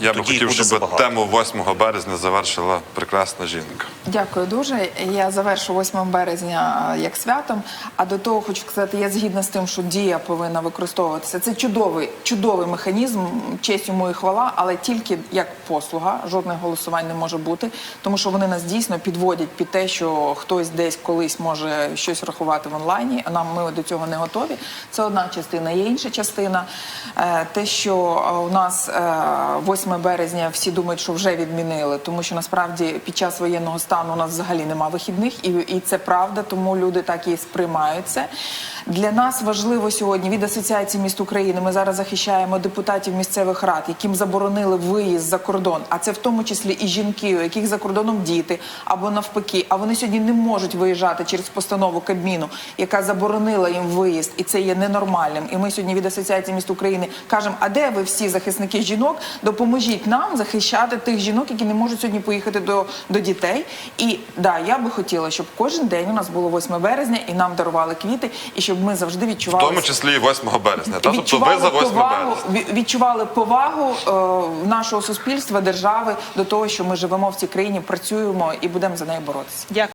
Я би Тоді хотів, буде щоб забагато. тему 8 березня завершила прекрасна жінка. Дякую дуже. Я завершу 8 березня е, як святом. А до того хочу сказати, я згідна з тим, що дія повинна використовуватися. Це чудовий, чудовий механізм, честь йому і хвала, але тільки як послуга. Жодних голосувань не може бути, тому що вони нас дійсно підводять під те, що хтось десь колись може щось рахувати в онлайні. А нам ми до цього не готові. Це одна частина. Є інша частина. Е, Те, що е, у нас е, 8 березня всі думають, що вже відмінили, тому що насправді під час воєнного стану у нас взагалі нема вихідних, і, і це правда, тому люди так і сприймають це. Для нас важливо сьогодні від Асоціації міст України. Ми зараз захищаємо депутатів місцевих рад, яким заборонили виїзд за кордон. А це в тому числі і жінки, у яких за кордоном діти або навпаки. А вони сьогодні не можуть виїжджати через постанову Кабміну, яка заборонила їм виїзд, і це є ненормальним. І ми сьогодні від Асоціації міст України кажемо: а де ви всі захисники жінок? Допоможіть нам захищати тих жінок, які не можуть сьогодні поїхати до, до дітей. І да, я би хотіла, щоб кожен день у нас було 8 березня, і нам дарували квіти, і щоб ми завжди В відчували тому числі і 8 березня. Та? Тобто ви за 8 повагу, березня. відчували повагу е, нашого суспільства, держави до того, що ми живемо в цій країні, працюємо і будемо за нею боротися. Дякую.